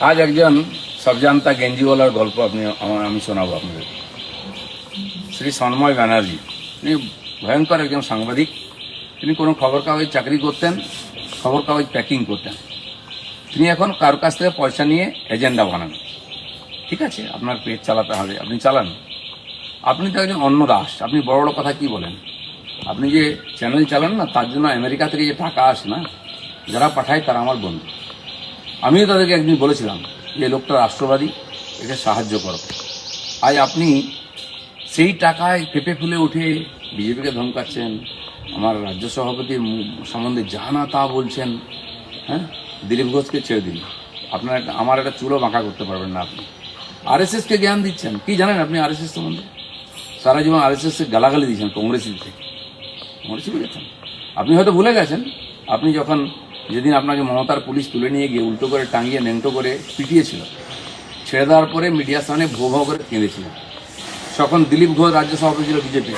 আজ একজন সবজান্তা গেঞ্জিওয়ালার গল্প আপনি, আমার, আমি শোনাবো আপনাদের। শ্রী সন্ময় ব্যানার্জি। তিনি ভয়ঙ্কর একজন সাংবাদিক। তিনি কোনো খবর কাগজ চাকরি করতেন খবর কাগজ প্যাকিং করতেন। তিনি এখন কারোর কাছ থেকে পয়সা নিয়ে এজেন্ডা বানান। ঠিক আছে, আপনার পেট চালাতে হবে, আপনি চালান। আপনি তো একজন অন্য দাস, আপনি বড় বড় কথা কি বলেন? আপনি যে চ্যানেল চালান না, তার জন্য আমেরিকা থেকে যে টাকা আসে না, যারা পাঠায় তারা আমার বন্ধু। আমিও তাদেরকে একদিন বলেছিলাম যে লোকটা রাষ্ট্রবাদী একে সাহায্য করো। আজ আপনি সেই টাকায় পেঁপে ফুলে উঠে বিজেপিকে ধমকাচ্ছেন, আমার রাজ্য সভাপতির মু- সম্বন্ধে যা না তা বলছেন হ্যাঁ? দিলীপ ঘোষকে ছেড়ে দিন। আপনার একটা, আমার একটা চুলো বাঁকা করতে পারবেন না আপনি। আর আরএসএসকে জ্ঞান দিচ্ছেন। কি জানেন আপনি আর আরএসএস সম্বন্ধে? সারা জীবন আরএসএসকে গালাগালি দিয়েছেন কংগ্রেসিতে কংগ্রেসি বুঝেছেন আপনি হয়তো ভুলে গেছেন, আপনি যখন যেদিন আপনাকে মমতার পুলিশ তুলে নিয়ে গিয়ে উল্টো করে টাঙিয়ে নেংটো করে পিটিয়েছিল, ছেড়ে দেওয়ার পরে মিডিয়ার সামনে ভো ভো করে কেঁদেছিলেন। তখন দিলীপ ঘোষ রাজ্য সভাপতি ছিল বিজেপি।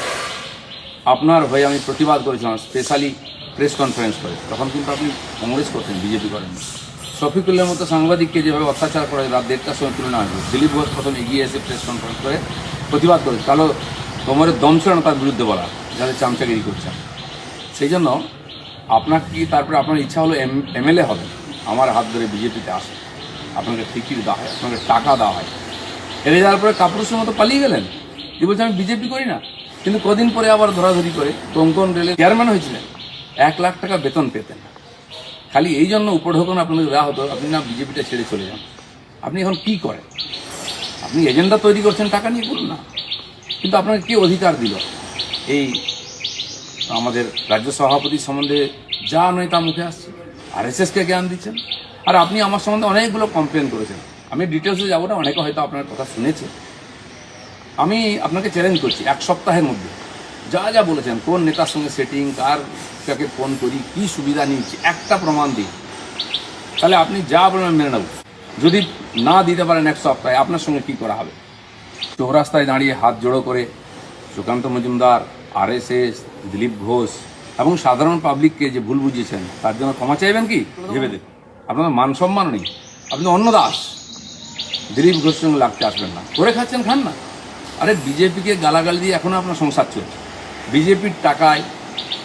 আপনার হয়ে আমি প্রতিবাদ করেছিলাম স্পেশালি প্রেস কনফারেন্স করে। তখন কিন্তু আপনি কংগ্রেস করতেন, বিজেপি করেন শফিকুল্লের মতো সাংবাদিককে যেভাবে অত্যাচার করে রাত দেড়টার সময় তুলনা হয়েছিল দিলীপ ঘোষ প্রথম এগিয়ে এসে প্রেস কনফারেন্স করে প্রতিবাদ করেছে। কালো কোমরের দম ছিল না তার বিরুদ্ধে বলা যাদের চামচাগিরি করছেন সেই জন্য আপনার কি তারপরে আপনার ইচ্ছা হলো এম, এমএলএ হবে? আমার হাত ধরে বিজেপিতে আসে। আপনাকে টিকিট দেওয়া হয়, আপনাকে টাকা দেওয়া হয়। হেরে যাওয়ার পরে কাপুরুষের মতো পালিয়ে গেলেন? কি বলছে, আমি বিজেপি করি না। কিন্তু কদিন পরে আবার ধরাধরি করে কোঙ্কন রেলে চেয়ারম্যান হয়েছিলেন। এক লাখ টাকা বেতন পেতেন। খালি এই জন্য উপঢৌকন আপনাদের দেওয়া হতো, আপনি না বিজেপিটা ছেড়ে চলে যান। আপনি এখন কি করেন? আপনি এজেন্ডা তৈরি করছেন, টাকা নিয়ে করুন না। কিন্তু আপনাকে কে অধিকার দিল? এই আমাদের রাজ্য সভাপতি সম্বন্ধে যা নয় তা মুখে আসছে। আর কে জ্ঞান দিচ্ছেন। আর আপনি আমার সম্বন্ধে অনেকগুলো কমপ্লেন করেছেন। আমি ডিটেলসে যাব না, অনেকে হয়তো আপনার কথা শুনেছে। আমি আপনাকে চ্যালেঞ্জ করছি এক সপ্তাহের মধ্যে। যা যা বলেছেন, কোন নেতার সঙ্গে সেটিং কার কাকে ফোন করি, কি সুবিধা নিচ্ছি, একটা প্রমাণ দিই তাহলে আপনি যা বলেন মেনে নেব। যদি না দিতে পারেন এক সপ্তাহে, আপনার সঙ্গে কি করা হবে? চৌরাস্তায় দাঁড়িয়ে হাত জোড়ো করে সুকান্ত মজুমদার আরএসএস দিলীপ ঘোষ এবং সাধারণ পাবলিককে যে ভুল বুঝিয়েছেন তার জন্য ক্ষমা চাইবেন কি? ভেবে দেখুন। আপনার মান সম্মান নেই। আপনি অন্য দাস। দিলীপ ঘোষের সঙ্গে লাগতে আসবেন না। করে খাচ্ছেন খান না। আরে বিজেপিকে গালাগালি দিয়ে এখনও আপনার সংসার চলছে। বিজেপির টাকায়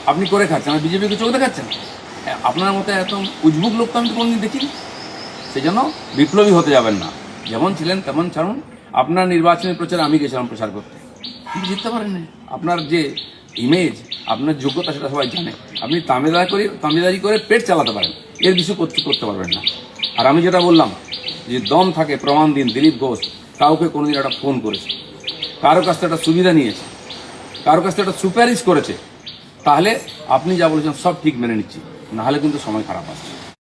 আপনি করে খাচ্ছেন আর বিজেপিকে চোখ দেখাচ্ছেন? আপনার মতো এত উজবুক লোক তো আমি তো কোনোদিন দেখিনি। সেই জন্য বিপ্লবী হতে যাবেন না। যেমন ছিলেন তেমন ছাড়ুন। আপনার নির্বাচনী প্রচারে আমি গেছিলাম প্রচার করতে। জিততে পারেন আপনার যে ইমেজ আপনার যোগ্যতা সেটা সবাই জানে। আপনি তামিলদারি করে তামিলদারি করে পেট চালাতে পারেন। এর করতে করতে পারবেন না। আর আমি যেটা বললাম, যে দম থাকে, প্রমাণ দিন, দিলীপ ঘোষ কাউকে কোনোদিন একটা ফোন করেছে। কারও কাছ থেকে একটা সুবিধা নিয়েছে। কারও কাছ থেকে একটা সুপারিশ করেছে। তাহলে আপনি যা বলেছেন সব ঠিক মেনে নিচ্ছি। নাহলে কিন্তু সময় খারাপ আসছে